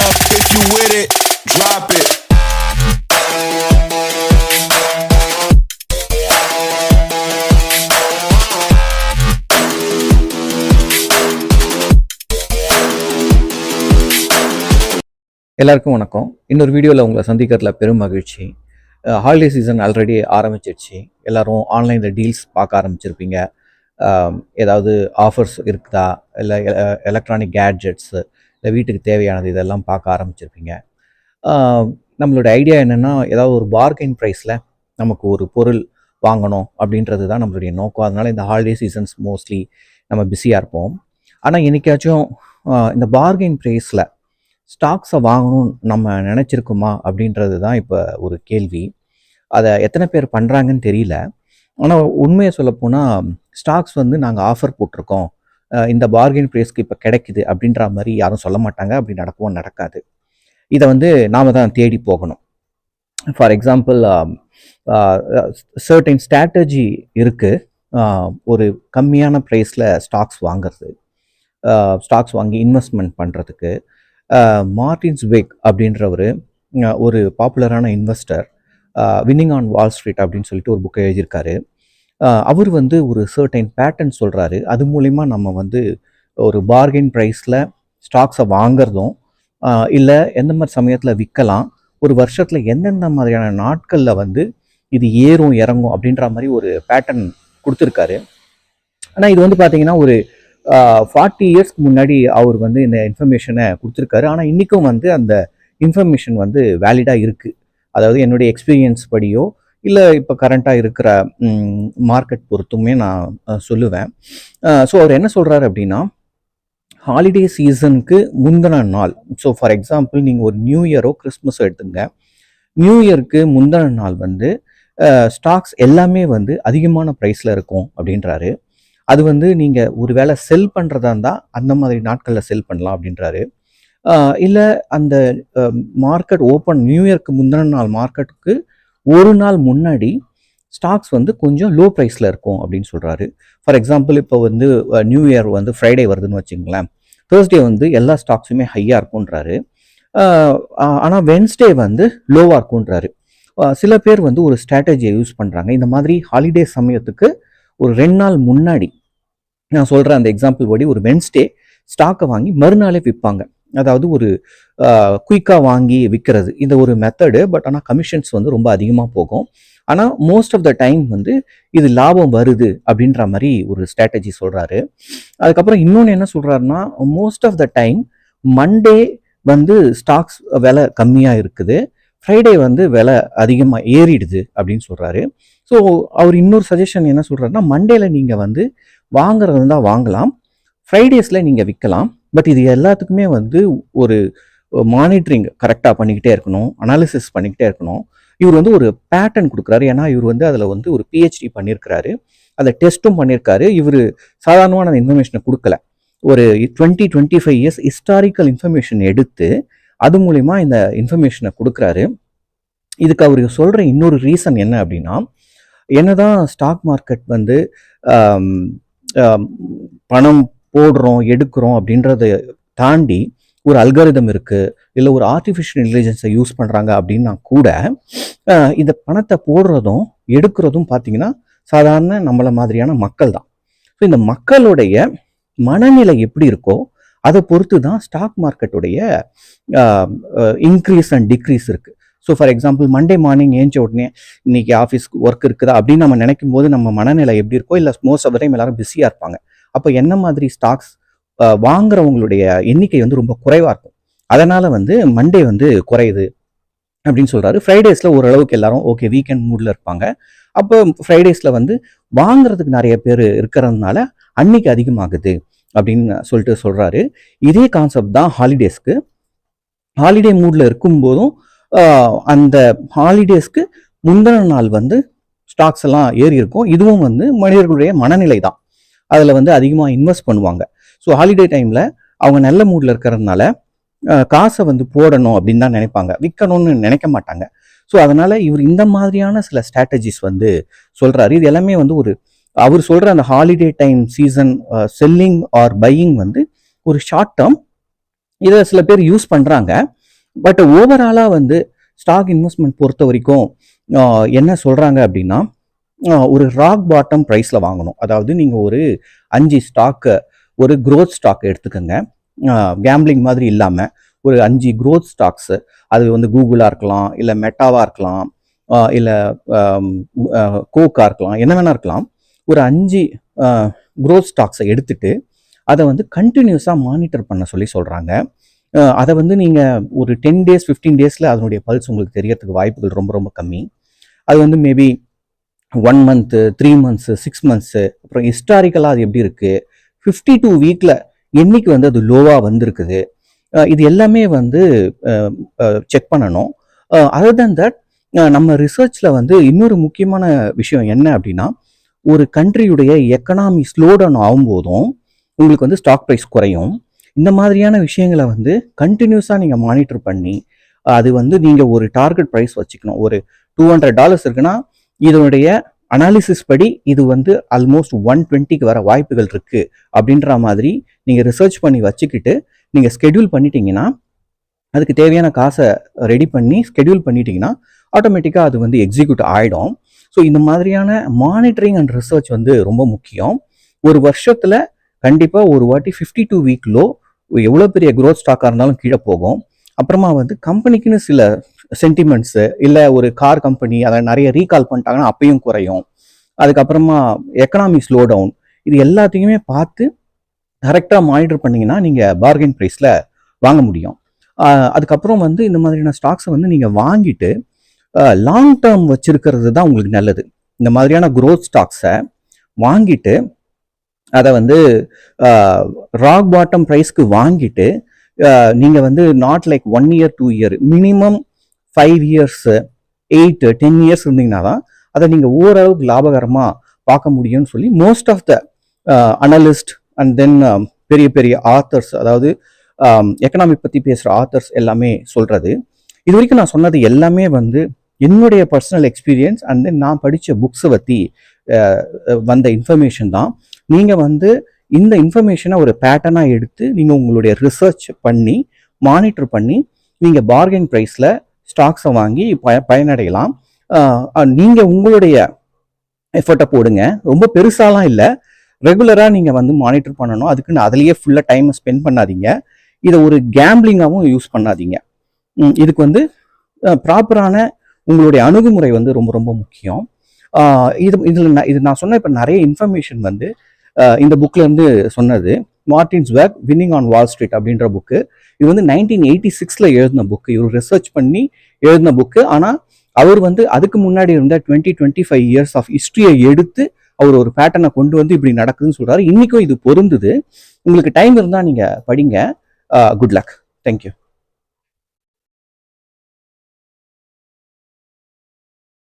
up. If you with it, drop it. எல்லாருக்கும் வணக்கம். இன்னொரு வீடியோவில் உங்களை சந்திக்கிறதுல பெரும் மகிழ்ச்சி. ஹாலிடே சீசன் ஆல்ரெடி ஆரம்பிச்சிருச்சு. எல்லோரும் ஆன்லைனில் டீல்ஸ் பார்க்க ஆரம்பிச்சிருப்பீங்க. ஏதாவது ஆஃபர்ஸ் இருக்குதா? இல்லை எலக்ட்ரானிக் கேட்ஜெட்ஸு இல்லை வீட்டுக்கு தேவையானது இதெல்லாம் பார்க்க ஆரம்பிச்சிருப்பீங்க. நம்மளோட ஐடியா என்னென்னா ஏதாவது ஒரு பார்கெயின் ப்ரைஸில் நமக்கு ஒரு பொருள் வாங்கணும் அப்படின்றது தான் நம்மளுடைய நோக்கம். அதனால் இந்த ஹாலிடே சீசன்ஸ் மோஸ்ட்லி நம்ம பிஸியாக இருப்போம். ஆனால் என்னைக்காச்சும் இந்த பார்கெயின் ப்ரைஸில் ஸ்டாக்ஸை வாங்கணும்னு நம்ம நினச்சிருக்குமா அப்படின்றது தான் இப்போ ஒரு கேள்வி. அதை எத்தனை பேர் பண்ணுறாங்கன்னு தெரியல. ஆனால் உண்மையை சொல்லப்போனால் ஸ்டாக்ஸ் வந்து நாங்கள் ஆஃபர் போட்டிருக்கோம். இந்த பார்கெயின் ப்ரைஸ்க்கு இப்போ கிடைக்குது அப்படின்ற மாதிரி யாரும் சொல்ல மாட்டாங்க. அப்படி நடக்கவும் நடக்காது. இதை வந்து நாம் தான் தேடி போகணும். ஃபார் எக்ஸாம்பிள் சர்டைன் ஸ்ட்ராட்டஜி இருக்குது ஒரு கம்மியான ப்ரைஸில் ஸ்டாக்ஸ் வாங்கிறது ஸ்டாக்ஸ் வாங்கி இன்வெஸ்ட்மெண்ட் பண்ணுறதுக்கு மார்டின்ஸ் வெக் அப்படின்றவர் ஒரு பாப்புலரான investor winning on Wall Street அப்படின்னு சொல்லிட்டு ஒரு புக்கை எழுதியிருக்காரு. அவர் வந்து ஒரு சர்டைன் பேட்டர்ன் சொல்கிறாரு அது மூலிமா நம்ம வந்து ஒரு பார்கெயின் ப்ரைஸில் ஸ்டாக்ஸை வாங்குறதும் இல்லை எந்த மாதிரி சமயத்தில் விற்கலாம் ஒரு வருஷத்தில் எந்தெந்த மாதிரியான நாட்களில் வந்து இது ஏறும் இறங்கும் அப்படின்ற மாதிரி ஒரு பேட்டர்ன் கொடுத்துருக்காரு. ஆனால் இது வந்து பார்த்தீங்கன்னா ஒரு ஃபார்ட்டி இயர்ஸ்க்கு முன்னாடி அவர் வந்து இந்த இன்ஃபர்மேஷனை கொடுத்துருக்காரு. ஆனால் இன்றைக்கும் வந்து அந்த இன்ஃபர்மேஷன் வந்து வேலிடாக இருக்குது அதாவது என்னுடைய எக்ஸ்பீரியன்ஸ் படியோ இல்லை இப்போ கரண்ட்டாக இருக்கிற மார்க்கெட் பொறுத்துமே நான் சொல்லுவேன். ஸோ அவர் என்ன சொல்கிறாரு அப்படின்னா ஹாலிடே சீசனுக்கு முந்தின நாள் ஸோ ஃபார் எக்ஸாம்பிள் நீங்கள் ஒரு நியூ இயரோ கிறிஸ்மஸோ எடுத்துங்க. நியூ இயருக்கு முந்தின நாள் வந்து ஸ்டாக்ஸ் எல்லாமே வந்து அதிகமான ப்ரைஸில் இருக்கும் அப்படின்றாரு. அது வந்து நீங்கள் ஒரு வேளை செல் பண்ணுறதா இருந்தால் அந்த மாதிரி நாட்களில் செல் பண்ணலாம் அப்படின்றாரு. இல்லை அந்த மார்க்கெட் ஓப்பன் நியூ இயர்க்கு முந்தின நாள் மார்க்கெட்டுக்கு ஒரு நாள் முன்னாடி ஸ்டாக்ஸ் வந்து கொஞ்சம் லோ ப்ரைஸில் இருக்கும் அப்படின்னு சொல்கிறாரு ஃபார் எக்ஸாம்பிள் இப்போ வந்து நியூ இயர் வந்து ஃப்ரைடே வருதுன்னு வச்சுங்களேன் தேர்ஸ்டே வந்து எல்லா ஸ்டாக்ஸுமே ஹையாக இருக்குன்றாரு ஆனால் வென்ஸ்டே வந்து லோவாக இருக்குன்றாரு சில பேர் வந்து ஒரு ஸ்ட்ராட்டஜியை யூஸ் பண்ணுறாங்க இந்த மாதிரி ஹாலிடே சமயத்துக்கு ஒரு ரெண்டு நாள் முன்னாடி நான் சொல்கிற அந்த எக்ஸாம்பிள் படி ஒரு வென்ஸ்டே ஸ்டாக்கை வாங்கி மறுநாளே விற்பாங்க அதாவது ஒரு குயிக்காக வாங்கி விற்கிறது இந்த ஒரு மெத்தடு பட் ஆனால் கமிஷன்ஸ் வந்து ரொம்ப அதிகமாக போகும். ஆனால் மோஸ்ட் ஆஃப் த டைம் வந்து இது லாபம் வருது அப்படின்ற மாதிரி ஒரு ஸ்ட்ராட்டஜி சொல்கிறாரு அதுக்கப்புறம் இன்னொன்று என்ன சொல்கிறாருன்னா most of the time Monday வந்து ஸ்டாக்ஸ் விலை கம்மியாக இருக்குது. ஃப்ரைடே வந்து விலை அதிகமாக ஏறிடுது அப்படின்னு சொல்கிறாரு ஸோ அவர் இன்னொரு சஜஷன் என்ன சொல்கிறாருன்னா மண்டேல நீங்கள் வந்து வாங்குறது இருந்தால் வாங்கலாம். ஃப்ரைடேஸில் நீங்கள் விற்கலாம். பட் இது எல்லாத்துக்குமே வந்து ஒரு மானிட்டரிங் கரெக்டாக பண்ணிக்கிட்டே இருக்கணும் அனாலிசிஸ் பண்ணிக்கிட்டே இருக்கணும். இவர் வந்து ஒரு பேட்டர்ன் கொடுக்குறாரு. ஏன்னா இவர் வந்து அதில் வந்து ஒரு பிஹெச்டி பண்ணியிருக்கிறாரு. அதை டெஸ்ட்டும் பண்ணியிருக்காரு. இவர் சாதாரணமான இன்ஃபர்மேஷனை கொடுக்கல. ஒரு twenty twenty five years historical information எடுத்து அது மூலிமா இந்த இன்ஃபர்மேஷனை கொடுக்குறாரு. இதுக்கு அவர் சொல்கிற இன்னொரு ரீசன் என்ன அப்படின்னா என்னதான் ஸ்டாக் மார்க்கெட் வந்து பணம் போடுறோம் எடுக்கிறோம் அப்படின்றத தாண்டி ஒரு அல்காரிதம் இருக்குது இல்லை ஒரு ஆர்டிஃபிஷியல் இன்டெலிஜென்ஸை யூஸ் பண்ணுறாங்க அப்படின்னா கூட இந்த பணத்தை போடுறதும் எடுக்கிறதும் பார்த்தீங்கன்னா சாதாரண நம்மளை மாதிரியான மக்கள் தான். ஸோ இந்த மக்களுடைய மனநிலை எப்படி இருக்கோ அதை பொறுத்து தான் ஸ்டாக் மார்க்கெட்டுடைய இன்க்ரீஸ் அண்ட் டிக்ரீஸ் இருக்குது so for example Monday morning ஏஞ்ச உடனே இன்னைக்கு ஆஃபீஸ்க்கு ஒர்க் இருக்குதா அப்படின்னு நம்ம நினைக்கும் போது நம்ம மனநிலை எப்படி இருக்கோ இல்லை மோஸ்ட் ஆஃப் டைம் எல்லாரும் பிஸியாக இருப்பாங்க. அப்போ என்ன மாதிரி ஸ்டாக்ஸ் வாங்குறவங்களுடைய எண்ணிக்கை வந்து ரொம்ப குறைவாக இருக்கும். அதனால் வந்து மண்டே வந்து குறையுது அப்படின்னு சொல்கிறாரு ஃப்ரைடேஸில் ஓரளவுக்கு எல்லாரும் ஓகே வீக்கெண்ட் மூடில் இருப்பாங்க. அப்போ ஃப்ரைடேஸில் வந்து வாங்குறதுக்கு நிறைய பேர் இருக்கிறதுனால அன்னைக்கு அதிகமாகுது அப்படின்னு சொல்லிட்டு சொல்கிறாரு இதே கான்செப்ட் தான் ஹாலிடேஸ்க்கு ஹாலிடே மூடில் இருக்கும்போதும் அந்த ஹாலிடேஸ்க்கு முந்தின நாள் வந்து ஸ்டாக்ஸ் எல்லாம் ஏறி இருக்கும். இதுவும் வந்து மனிதர்களுடைய மனநிலை தான். அதில் வந்து அதிகமாக இன்வெஸ்ட் பண்ணுவாங்க. ஸோ ஹாலிடே டைமில் அவங்க நல்ல மூடில் இருக்கிறதுனால காசை வந்து போடணும் அப்படின்னு தான் நினைப்பாங்க. விற்கணும்னு நினைக்க மாட்டாங்க. ஸோ அதனால் இவர் இந்த மாதிரியான சில ஸ்ட்ராட்டஜிஸ் வந்து சொல்கிறாரு இது எல்லாமே வந்து ஒரு அவர் சொல்கிற அந்த holiday time season selling or buying வந்து ஒரு ஷார்ட் டேர்ம் இதை சில பேர் யூஸ் பண்ணுறாங்க பட் ஓவராலாக வந்து ஸ்டாக் இன்வெஸ்ட்மெண்ட் பொறுத்த வரைக்கும் என்ன சொல்கிறாங்க அப்படின்னா ஒரு ராக் பாட்டம் ப்ரைஸில் வாங்கணும். அதாவது நீங்கள் ஒரு அஞ்சு ஸ்டாக்கை ஒரு க்ரோத் ஸ்டாக் எடுத்துக்கோங்க. கேம்பிளிங் மாதிரி இல்லாமல் ஒரு அஞ்சு க்ரோத் ஸ்டாக்ஸு அது வந்து கூகுளாக இருக்கலாம் இல்லை மெட்டாவாக இருக்கலாம் இல்லை கோக்காக இருக்கலாம் என்ன வேணா இருக்கலாம். ஒரு அஞ்சு க்ரோத் ஸ்டாக்ஸை எடுத்துட்டு அதை வந்து கண்டினியூஸாக மானிட்டர் பண்ண சொல்லி சொல்கிறாங்க அதை வந்து நீங்கள் ஒரு டென் டேஸ் ஃபிஃப்டீன் டேஸில் அதனுடைய பல்ஸ் உங்களுக்கு தெரியறதுக்கு வாய்ப்புகள் ரொம்ப ரொம்ப கம்மி. அது வந்து maybe one month three months six months அப்புறம் ஹிஸ்டாரிக்கலாக அது எப்படி இருக்குது ஃபிஃப்டி டூ வீக்கில் என்னைக்கு வந்து அது லோவாக வந்திருக்குது? இது எல்லாமே வந்து செக் பண்ணணும். அதர் தன் தட் நம்ம ரிசர்ச்சில் வந்து இன்னொரு முக்கியமான விஷயம் என்ன அப்படின்னா ஒரு கண்ட்ரியுடைய எக்கனாமி ஸ்லோ டவுன் ஆகும்போதும் உங்களுக்கு வந்து ஸ்டாக் ப்ரைஸ் குறையும். இந்த மாதிரியான விஷயங்களை வந்து கண்டினியூஸாக நீங்கள் மானிட்டர் பண்ணி அது வந்து நீங்கள் ஒரு டார்கெட் ப்ரைஸ் வச்சுக்கணும். ஒரு டூ ஹண்ட்ரட் டாலர்ஸ் இருக்குன்னா இதனுடைய அனாலிசிஸ் படி இது வந்து ஆல்மோஸ்ட் ஒன் டுவெண்ட்டிக்கு வர வாய்ப்புகள் இருக்குது அப்படின்ற மாதிரி நீங்கள் ரிசர்ச் பண்ணி வச்சுக்கிட்டு நீங்கள் ஸ்கெடியூல் பண்ணிட்டீங்கன்னா அதுக்கு தேவையான காசை ரெடி பண்ணி ஸ்கெடியூல் பண்ணிட்டீங்கன்னா ஆட்டோமேட்டிக்காக அது வந்து எக்ஸிக்யூட் ஆகிடும் ஸோ இந்த மாதிரியான மானிட்டரிங் அண்ட் ரிசர்ச் வந்து ரொம்ப முக்கியம். ஒரு வருஷத்தில் கண்டிப்பாக ஒரு வாட்டி ஃபிஃப்டி டூ வீக்லோ எவ்வளோ பெரிய க்ரோத் ஸ்டாக்காக இருந்தாலும் கீழே போகும். அப்புறமா வந்து கம்பெனிக்குன்னு சில சென்டிமெண்ட்ஸு இல்லை ஒரு கார் கம்பெனி அதை நிறைய ரீகால் பண்ணிட்டாங்கன்னா அப்பையும் குறையும். அதுக்கப்புறமா எக்கனாமி ஸ்லோ டவுன் இது எல்லாத்தையுமே பார்த்து கரெக்டாக மானிட்டர் பண்ணீங்கன்னா நீங்கள் பார்கெயின் ப்ரைஸில் வாங்க முடியும். அதுக்கப்புறம் வந்து இந்த மாதிரியான ஸ்டாக்ஸை வந்து நீங்கள் வாங்கிட்டு லாங் டேர்ம் வச்சுருக்கிறது தான் உங்களுக்கு நல்லது. இந்த மாதிரியான க்ரோத் ஸ்டாக்ஸை வாங்கிட்டு அதை வந்து ராக் பாட்டம் ப்ரைஸ்க்கு வாங்கிட்டு நீங்கள் வந்து not like one year two year minimum five years eight ten years இருந்தீங்கன்னா தான் அதை நீங்கள் ஓரளவுக்கு லாபகரமாக பார்க்க முடியும்னு சொல்லி most of the analyst and then பெரிய பெரிய ஆத்தர்ஸ் அதாவது எக்கனாமிக் பற்றி பேசுகிற ஆத்தர்ஸ் எல்லாமே சொல்கிறது இது வரைக்கும் நான் சொன்னது எல்லாமே வந்து என்னுடைய பர்சனல் எக்ஸ்பீரியன்ஸ் அண்ட் தென் நான் படித்த புக்ஸை பற்றி வந்த இன்ஃபர்மேஷன் தான். நீங்கள் வந்து இந்த இன்ஃபர்மேஷனை ஒரு பேட்டர்னாக எடுத்து நீங்கள் உங்களுடைய ரிசர்ச் பண்ணி மானிட்டர் பண்ணி நீங்கள் பார்கென் ப்ரைஸில் ஸ்டாக்ஸை வாங்கி பய பயனடையலாம். நீங்கள் உங்களுடைய எஃபர்ட்டை போடுங்க. ரொம்ப பெருசாலாம் இல்லை. ரெகுலராக நீங்கள் வந்து மானிட்டர் பண்ணணும். அதுக்குன்னு அதுலேயே ஃபுல்லாக டைமை ஸ்பெண்ட் பண்ணாதீங்க. இதை ஒரு கேம்பிளிங்காகவும் யூஸ் பண்ணாதீங்க. இதுக்கு வந்து ப்ராப்பரான உங்களுடைய அணுகுமுறை வந்து ரொம்ப ரொம்ப முக்கியம். இது இதில் இது நான் சொன்ன இப்போ நிறைய இன்ஃபர்மேஷன் வந்து இந்த புக்கில் இருந்து சொன்னது. Martin Zweig winning on Wall Street அப்படின்ற புக்கு இது வந்து நைன்டீன் எயிட்டி சிக்ஸில் எழுதின புக்கு இவர் ரிசர்ச் பண்ணி எழுதின புக்கு ஆனால் அவர் வந்து அதுக்கு முன்னாடி இருந்த twenty twenty five years of ஹிஸ்ட்ரியை எடுத்து அவர் ஒரு பேட்டர்னை கொண்டு வந்து இப்படி நடக்குதுன்னு சொல்கிறாரு இன்றைக்கும் இது பொருந்துது. உங்களுக்கு டைம் இருந்தால் நீங்கள் படிங்க. Good luck thank you